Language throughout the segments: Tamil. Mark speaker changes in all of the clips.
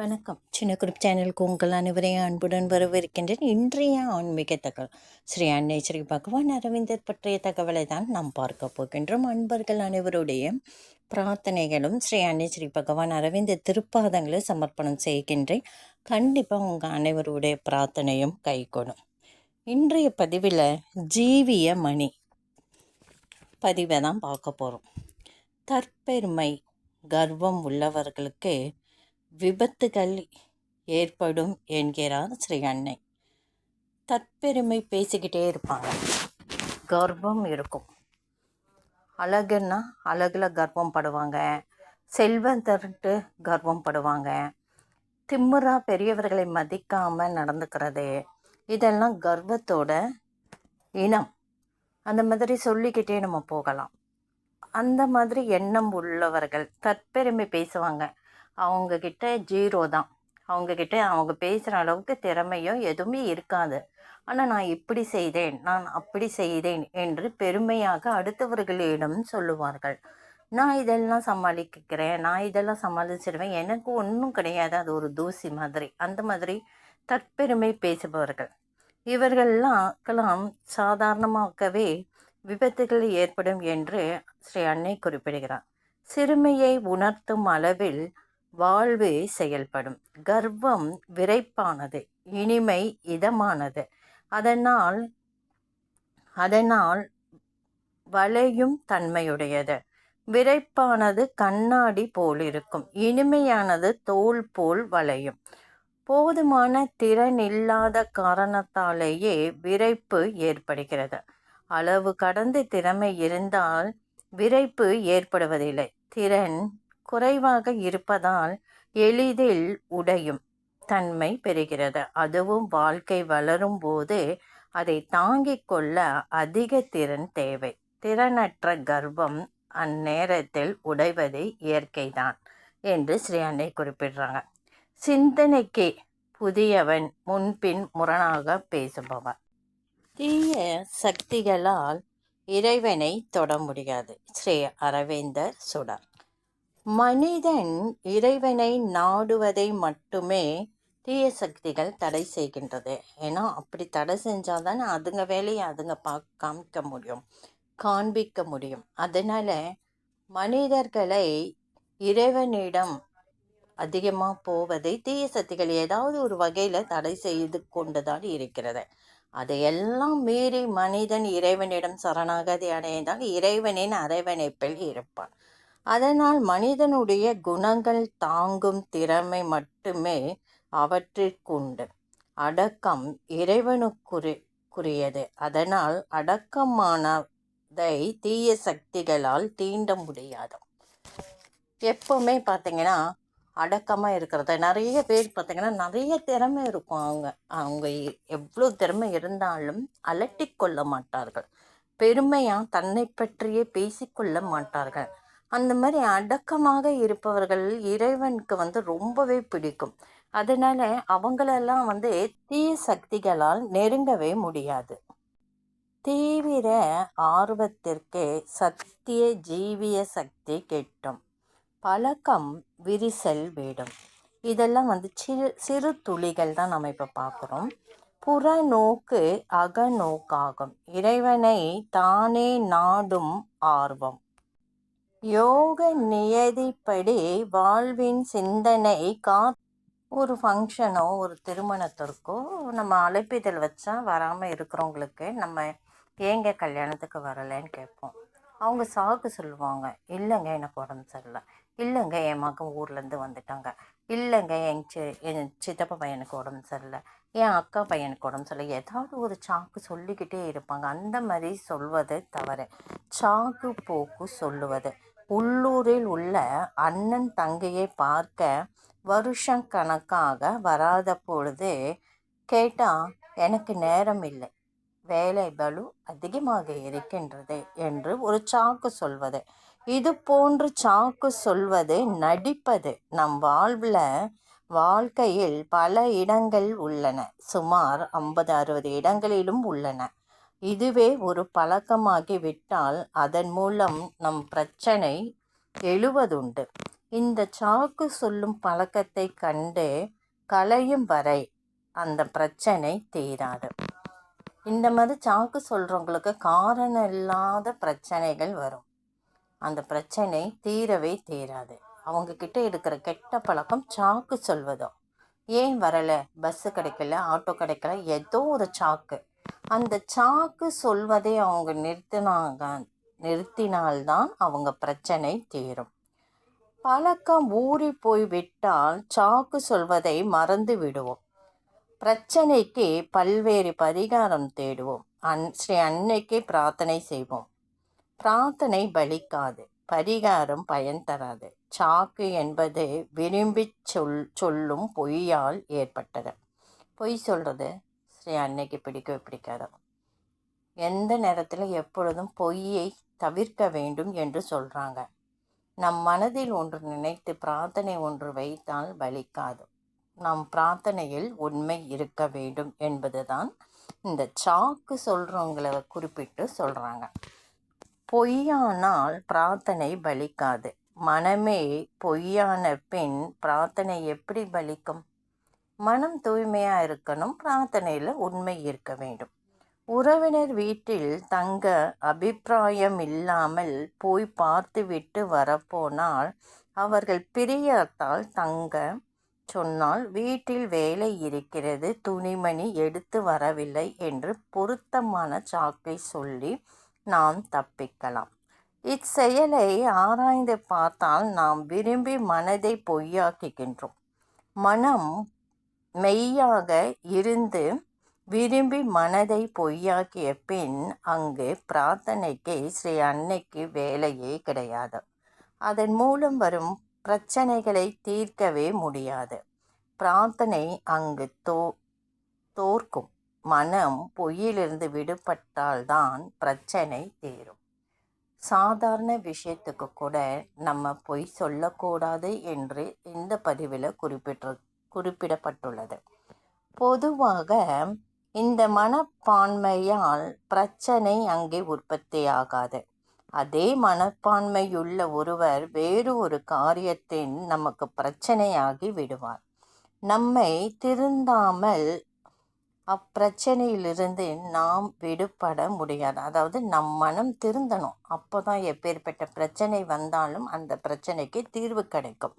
Speaker 1: வணக்கம். சின்ன குரூப் சேனலுக்கு உங்கள் அனைவரையும் அன்புடன் வரவிருக்கின்றேன் இன்றைய ஆன்மீக தகவல். ஸ்ரீ அன்னை ஸ்ரீ பகவான் அரவிந்தர் பற்றிய தகவலை தான் நாம் பார்க்க போகின்றோம். அன்பர்கள் அனைவருடைய பிரார்த்தனைகளும் ஸ்ரீ அன்னை ஸ்ரீ பகவான் அரவிந்தர் திருப்பாதங்களை சமர்ப்பணம் செய்கின்றேன். கண்டிப்பாக உங்கள் அனைவருடைய பிரார்த்தனையும் கைகொடும். இன்றைய பதிவில் ஜீவிய மணி பதிவை தான் பார்க்க போகிறோம் தற்பெருமை கர்வம் உள்ளவர்களுக்கு விபத்துகள் ஏற்படும் என்கிறார் ஸ்ரீ அன்னை. தற்பெருமை பேசிக்கிட்டே இருப்பாங்க. கர்வம் இருக்கும். அழகுன்னா அழகில் கர்வம் படுவாங்க. செல்வம் கர்வம் படுவாங்க. திம்முறா பெரியவர்களை மதிக்காமல் நடந்துக்கிறது இதெல்லாம் கர்வத்தோட இனம். அந்த மாதிரி சொல்லிக்கிட்டே நம்ம போகலாம். அந்த மாதிரி எண்ணம் உள்ளவர்கள் தற்பெருமை பேசுவாங்க. அவங்கக்கிட்ட ஜீரோ தான். அவங்கக்கிட்ட அவங்க பேசுகிற அளவுக்கு திறமையோ எதுவுமே இருக்காது. ஆனால் நான் இப்படி செய்தேன் நான் அப்படி செய்தேன் என்று பெருமையாக அடுத்தவர்களிடம் சொல்லுவார்கள். நான் இதெல்லாம் சமாளிக்கிறேன் நான் இதெல்லாம் சமாளிச்சிடுவேன் எனக்கு ஒன்றும் கிடையாது அது ஒரு தூசி மாதிரி. அந்த மாதிரி தற்பெருமை பேசுபவர்கள். இவர்கள்லாம் சாதாரணமாகவே விபத்துகள் ஏற்படும் என்று ஸ்ரீ அன்னை குறிப்பிடுகிறார். சிறுமையை உணர்த்தும் அளவில் வாழ்வு செயல்படும். கர்வம் விரைப்பானது இனிமை இதமானது. அதனால் அதனால் வளையும் தன்மையுடையது. விரைப்பானது கண்ணாடி போல் இருக்கும் இனிமையானது தோல் போல் வளையும். போதுமான திறன் இல்லாத காரணத்தாலேயே விரைப்பு ஏற்படுகிறது. அளவு கடந்து திறமை இருந்தால் விரைப்பு ஏற்படுவதில்லை. திறன் குறைவாக இருப்பதால் எளிதில் உடையும் தன்மை பெறுகிறது. அதுவும் வாழ்க்கை வளரும் போது அதை தாங்கிக் கொள்ள அதிக திறன் தேவை. திறனற்ற கர்ப்பம் அந்நேரத்தில் உடைவது இயற்கைதான் என்று ஸ்ரீ அன்னை குறிப்பிடுறாங்க. சிந்தனைக்கு புதியவன் முன்பின் முரணாக பேசுபவன் தீய சக்திகளால் இறைவனை தொட முடியாது. ஸ்ரீ அரவிந்தர் சுடர். மனிதன் இறைவனை நாடுவதை மட்டுமே தீய சக்திகள் தடை செய்கின்றது. ஏன்னா அப்படி தடை செஞ்சால் தானே அதுங்க வேலையை அதுங்க பா காமிக்க முடியும் காண்பிக்க முடியும். அதனால் மனிதர்களை இறைவனிடம் அதிகமாக போவதை தீய சக்திகள் ஏதாவது ஒரு வகையில் தடை செய்து கொண்டு தான் இருக்கிறது. அதையெல்லாம் மீறி மனிதன் இறைவனிடம் சரணாகதி அடைந்தால் இறைவனின் அரவணைப்பில் இருப்பான். அதனால் மனிதனுடைய குணங்கள் தாங்கும் திறமை மட்டுமே அவற்றிற்குண்டு. அடக்கம் இறைவனுக்குரியது அதனால் அடக்கமானதை தீய சக்திகளால் தீண்ட முடியாது. எப்பவுமே பார்த்தீங்கன்னா அடக்கமாக இருக்கிறத. நிறைய பேர் பார்த்தீங்கன்னா நிறைய திறமை இருக்கும் அவங்க. அவங்க எவ்வளோ திறமை இருந்தாலும் அலட்டிக்கொள்ள மாட்டார்கள். பெருமையாக தன்னை பற்றியே பேசிக்கொள்ள மாட்டார்கள். அந்த மாதிரி அடக்கமாக இருப்பவர்கள் இறைவனுக்கு வந்து ரொம்பவே பிடிக்கும். அதனால அவங்களெல்லாம் வந்து தீய சக்திகளால் நெருங்கவே முடியாது. தீவிர ஆர்வத்திற்கு சத்திய ஜீவிய சக்தி கெட்டும். பழக்கம் விரிசல் வேடும். இதெல்லாம் வந்து சிறு சிறு துளிகள் தான் நம்ம இப்போ பார்க்குறோம் புற நோக்கு அக அகநோக்காகும். இறைவனை தானே நாடும் ஆர்வம். யோக நியதிப்படி வாழ்வின் சிந்தனை கா ஒரு ஃபங்க்ஷனோ ஒரு திருமணத்திற்கோ நம்ம அழைப்பிதழ் வச்சா வராமல் இருக்கிறவங்களுக்கு நம்ம ஏங்க கல்யாணத்துக்கு வரலைன்னு கேட்போம். அவங்க சாக்கு சொல்லுவாங்க இல்லைங்க எனக்கு உடம்பு சரியில்லை. இல்லைங்க என் மகன் ஊர்லேருந்து வந்துட்டாங்க. இல்லைங்க என் சி என் சித்தப்பா பையனுக்கு உடம்பு சரியில்லை. என் அக்கா பையனுக்கு உடம்பு சரியில்லை. ஏதாவது ஒரு சாக்கு சொல்லிக்கிட்டே இருப்பாங்க. அந்த மாதிரி சொல்வது தவறு. சாக்கு போக்கு சொல்லுவது. உள்ளூரில் உள்ள அண்ணன் தங்கையை பார்க்க வருஷம் கணக்காக வராத பொழுது கேட்டால் எனக்கு நேரம் இல்லை. வேலை பலு அதிகமாக இருக்கின்றது என்று ஒரு சாக்கு சொல்வது. இது போன்று சாக்கு சொல்வது நடிப்பது நம் வாழ்வில் வாழ்க்கையில் பல இடங்கள் உள்ளன. சுமார் ஐம்பது அறுபது இடங்களிலும் உள்ளன. இதுவே ஒரு பழக்கமாகி விட்டால் அதன் மூலம் நம் பிரச்சனை எழுவதுண்டு. இந்த சாக்கு சொல்லும் பழக்கத்தை கண்டு கலையும் வரை அந்த பிரச்சனை தீராது. இந்த மாதிரி சாக்கு சொல்கிறவங்களுக்கு காரணம் இல்லாத பிரச்சனைகள் வரும். அந்த பிரச்சனை தீரவே தீராது. அவங்கக்கிட்ட இருக்கிற கெட்ட பழக்கம் சாக்கு சொல்வதும். ஏன் வரலை? பஸ்ஸு கிடைக்கல ஆட்டோ கிடைக்கல ஏதோ ஒரு சாக்கு. அந்த சாக்கு சொல்வதை அவங்க நிறுத்தினாங்க நிறுத்தினால்தான் அவங்க பிரச்சனை தீரும். பழக்கம் ஊறி போய் விட்டால் சாக்கு சொல்வதை மறந்து விடுவோம். பிரச்சனைக்கு பல்வேறு பரிகாரம் தேடுவோம். அன் ஸ்ரீ அன்னைக்கு பிரார்த்தனை செய்வோம். பிரார்த்தனை பலிக்காது பரிகாரம் பயன் தராது. சாக்கு என்பது விரும்பி சொல் சொல்லும் பொய்யால் ஏற்பட்டது. பொய் சொல்கிறது ஸ்ரீ அன்னைக்கு பிடிக்கவே பிடிக்காது. எந்த நேரத்தில் எப்பொழுதும் பொய்யை தவிர்க்க வேண்டும் என்று சொல்கிறாங்க நம் மனதில் ஒன்று நினைத்து பிரார்த்தனை ஒன்று வைத்தால் பலிக்காது நம் பிரார்த்தனையில் உண்மை இருக்க வேண்டும் என்பதுதான் இந்த சாக்கு சொல்கிறவங்களை குறிப்பிட்டு சொல்கிறாங்க பொய்யானால் பிரார்த்தனை பலிக்காது மனமே பொய்யான பின் பிரார்த்தனை எப்படி பலிக்கும் மனம் தூய்மையாக இருக்கணும். பிரார்த்தனையில் உண்மை இருக்க வேண்டும். உறவினர் வீட்டில் தங்க அபிப்பிராயம் இல்லாமல் போய் பார்த்துவிட்டு வரப்போனால் அவர்கள் பிரியத்தால் தங்க சொன்னால் வீட்டில் வேலை இருக்கிறது. துணிமணி எடுத்து வரவில்லை என்று பொருத்தமான சாக்கை சொல்லி நாம் தப்பிக்கலாம். இச்செயலை ஆராய்ந்து பார்த்தால் நாம் விரும்பி மனதை பொய்யாக்குகின்றோம். மனம் மெய்யாக இருந்து விரும்பி மனதை பொய்யாக்கிய பின் அங்கு பிரார்த்தனைக்கு ஸ்ரீ அன்னைக்கு வேலையே கிடையாது. அதன் மூலம் வரும் பிரச்சனைகளை தீர்க்கவே முடியாது. பிரார்த்தனை அங்கு தோ தோற்கும். மனம் பொய்யிலிருந்து விடுபட்டால்தான் பிரச்சனை தீரும். சாதாரண விஷயத்துக்கு கூட நம்ம பொய் சொல்லக்கூடாது என்று இந்த பதிவில் குறிப்பிட்டிருக்கோம் குறிப்பிடப்பட்டுள்ளது. பொதுவாக இந்த மனப்பான்மையால் பிரச்சனை அங்கே உற்பத்தியாகாது. அதே மனப்பான்மையுள்ள ஒருவர் வேறு ஒரு காரியத்தின் நமக்கு பிரச்சனையாகி விடுவார். நம்மை திருந்தாமல் அப்பிரச்சனையிலிருந்து நாம் விடுபட முடியாது. அதாவது நம் மனம் திருந்தணும். அப்போ தான் எப்பேற்பட்ட பிரச்சனை வந்தாலும் அந்த பிரச்சனைக்கு தீர்வு கிடைக்கும்.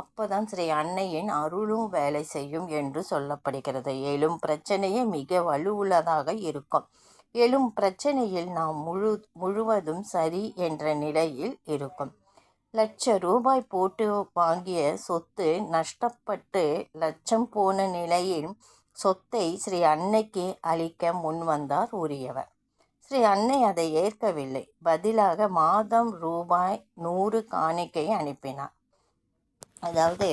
Speaker 1: அப்போதான் ஸ்ரீ அன்னையின் அருளும் வேலை செய்யும் என்று சொல்லப்படுகிறது. எழும் பிரச்சனையே மிக வலுவுள்ளதாக இருக்கும். எழும் பிரச்சனையில் நாம் முழு முழுவதும் சரி என்ற நிலையில் இருக்கும். லட்ச ரூபாய் போட்டு வாங்கிய சொத்து நஷ்டப்பட்டு லட்சம் போன நிலையில் சொத்தை ஸ்ரீ அன்னைக்கு அளிக்க முன்வந்தார் உரியவர். ஸ்ரீ அன்னை அதை ஏற்கவில்லை. பதிலாக மாதம் ரூபாய் நூறு காணிக்கை அனுப்பினார். அதாவது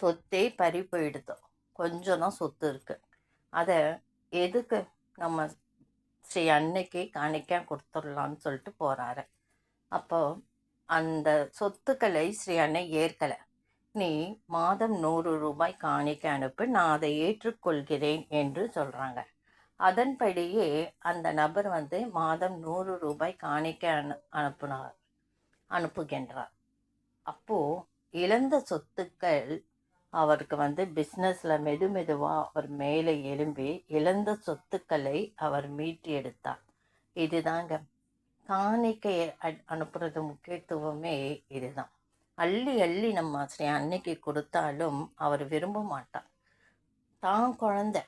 Speaker 1: சொத்தே பறி போயிடுது. கொஞ்சம் தான் சொத்து இருக்குது அதை எதுக்கு நம்ம ஸ்ரீ அன்னைக்கு காணிக்க கொடுத்துடலான்னு சொல்லிட்டு போகிறாரு அப்போது அந்த சொத்துக்களை ஸ்ரீ அன்னை ஏற்கலை. நீ மாதம் நூறு ரூபாய் காணிக்க அனுப்பு நான் அதை ஏற்றுக்கொள்கிறேன் என்று சொல்கிறாங்க அதன்படியே அந்த நபர் வந்து மாதம் நூறு ரூபாய் காணிக்க அனு அனுப்புனார் அனுப்புகின்றார். அப்போது இழந்த சொத்துக்கள் அவருக்கு வந்து பிஸ்னஸில் மெது மெதுவாக அவர் மேலே எழும்பி இழந்த சொத்துக்களை அவர் மீட்டு எடுத்தார். இதுதாங்க. காணிக்கையை அனுப்புறது முக்கியத்துவமே இதுதான். அள்ளி அள்ளி நம்ம ஸ்ரீ அன்னைக்கு கொடுத்தாலும் அவர் விரும்ப மாட்டார். தான் குழந்த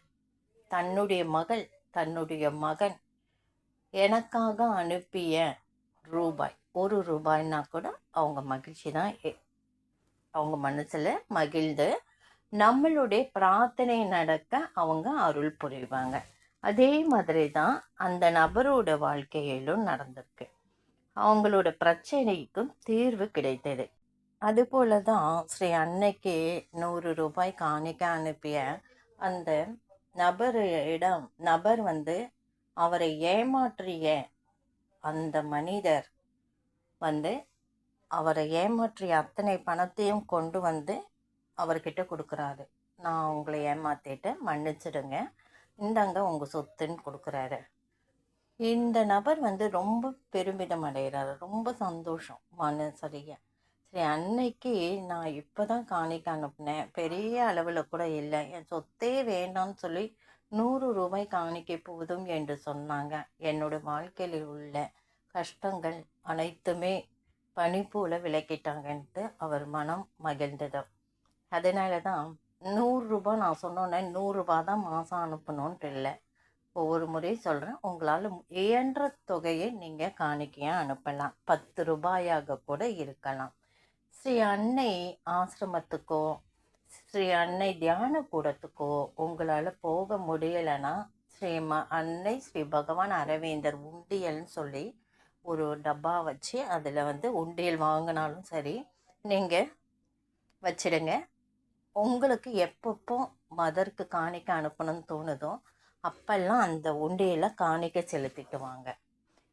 Speaker 1: தன்னுடைய மகள் தன்னுடைய மகன் எனக்காக அனுப்பிய ரூபாய் ஒரு ரூபாய்னா கூட அவங்க மகிழ்ச்சி தான். அவங்க மனசில் மகிழ்ந்து நம்மளுடைய பிரார்த்தனை நடக்க அவங்க அருள் புரிவாங்க. அதே மாதிரி தான் அந்த நபரோட வாழ்க்கையிலும் நடந்திருக்கு. அவங்களோட பிரச்சனைக்கும் தீர்வு கிடைத்தது. அதுபோல தான் ஸ்ரீ அன்னைக்கு நூறு ரூபாய் காணிக்க அனுப்பிய அந்த நபரிடம் நபர் வந்து அவரை ஏமாற்றிய அந்த மனிதர் வந்து அவரை ஏமாற்றிய அத்தனை பணத்தையும் கொண்டு வந்து அவர்கிட்ட கொடுக்குறாரு. நான் உங்களை ஏமாற்றிட்டு மன்னிச்சிடுங்க. இந்தாங்க உங்கள் சொத்துன்னு கொடுக்குறாரு. இந்த நபர் வந்து ரொம்ப பெருமிதம் அடைகிறாரு. ரொம்ப சந்தோஷம் மன சரியா சரி அன்னைக்கு நான் இப்போ தான் காணிக்க அனுப்புனேன். பெரிய அளவில் கூட இல்லை. என் சொத்தே வேண்டாம்னு சொல்லி நூறு ரூபாய் காணிக்கை போதும் என்று சொன்னாங்க. என்னோட வாழ்க்கையில் உள்ள கஷ்டங்கள் அனைத்துமே பனி போல விளக்கிட்டாங்கன்ட்டு அவர் மனம் மகிழ்ந்தது. அதனால தான் நூறுரூபா நான் சொன்னோன்னே நூறுரூபா தான் மாதம் அனுப்பணுன்ட்டு இல்லை ஒவ்வொரு முறையும் சொல்கிறேன் உங்களால் இயன்ற தொகையை நீங்கள் காணிக்கையாக அனுப்பலாம். பத்து ரூபாயாக கூட இருக்கலாம். ஸ்ரீ அன்னை ஆசிரமத்துக்கோ ஸ்ரீ அன்னை தியான கூடத்துக்கோ உங்களால் போக முடியலைன்னா ஸ்ரீ ம அன்னை ஸ்ரீ பகவான் அரவேந்தர் உண்டியல்னு சொல்லி ஒரு டப்பா வச்சு அதில் வந்து உண்டியல் வாங்கினாலும் சரி நீங்கள் வச்சிடுங்க. உங்களுக்கு எப்பப்போ மதருக்கு காணிக்க அனுப்பணும்னு தோணுதோ அப்பெல்லாம் அந்த உண்டியலை காணிக்க செலுத்திட்டு வாங்க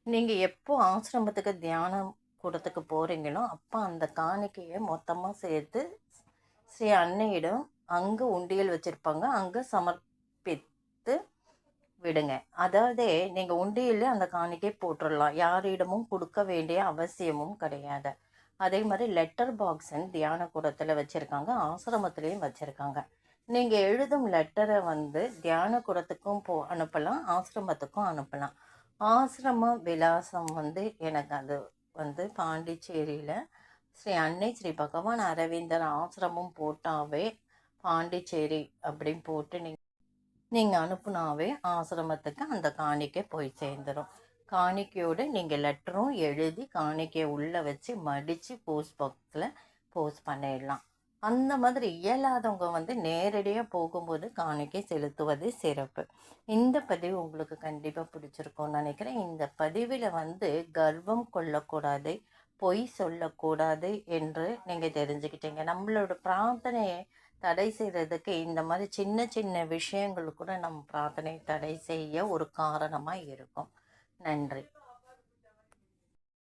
Speaker 1: நீங்கள் எப்போ ஆசிரமத்துக்கு தியானம் கூடத்துக்கு போகிறீங்களோ அப்போ அந்த காணிக்கையை மொத்தமாக சேர்த்து ஸ்ரீ அன்னையிடம் அங்கே உண்டியல் வச்சுருப்பாங்க. அங்கே சமர்ப்பித்து விடுங்க. அதாவது நீங்கள் உண்டியில் அந்த காணிக்கை போட்டுடலாம் யாரிடமும் கொடுக்க வேண்டிய அவசியமும் கிடையாது. அதே மாதிரி லெட்டர் பாக்ஸ்ன்னு தியான கூடத்தில் வச்சுருக்காங்க. ஆசிரமத்துலேயும் வச்சுருக்காங்க. நீங்கள் எழுதும் லெட்டரை வந்து தியான கூடத்துக்கும் போ அனுப்பலாம். ஆசிரமத்துக்கும் அனுப்பலாம். ஆசிரம விலாசம் வந்து எனக்கு அது வந்து பாண்டிச்சேரியில் ஸ்ரீ அன்னை ஸ்ரீ பகவான் அரவிந்தர் ஆசிரமம் போட்டாவே பாண்டிச்சேரி அப்படின்னு போட்டு நீங்கள் நீங்கள் அனுப்புனாவே ஆசிரமத்துக்கு அந்த காணிக்கை போய் சேர்ந்துடும் காணிக்கையோடு நீங்கள் லெட்டரும் எழுதி காணிக்கையை உள்ளே வச்சு மடித்து போஸ்ட் பாக்ஸில் போஸ்ட் பண்ணிடலாம். அந்த மாதிரி இயலாதவங்க வந்து நேரடியாக போகும்போது காணிக்கை செலுத்துவது சிறப்பு. இந்த பதிவு உங்களுக்கு கண்டிப்பாக பிடிச்சிருக்கும்னு நினைக்கிறேன். இந்த பதிவில் வந்து கர்வம் கொள்ளக்கூடாது பொய் சொல்லக்கூடாது என்று நீங்கள் தெரிஞ்சுக்கிட்டீங்க. நம்மளோட பிரார்த்தனையை தடை செய்கிறதுக்கு இந்த மாதிரி சின்ன சின்ன விஷயங்கள் கூட நம்ம பிரார்த்தனை தடை செய்ய ஒரு காரணமாக இருக்கும். நன்றி.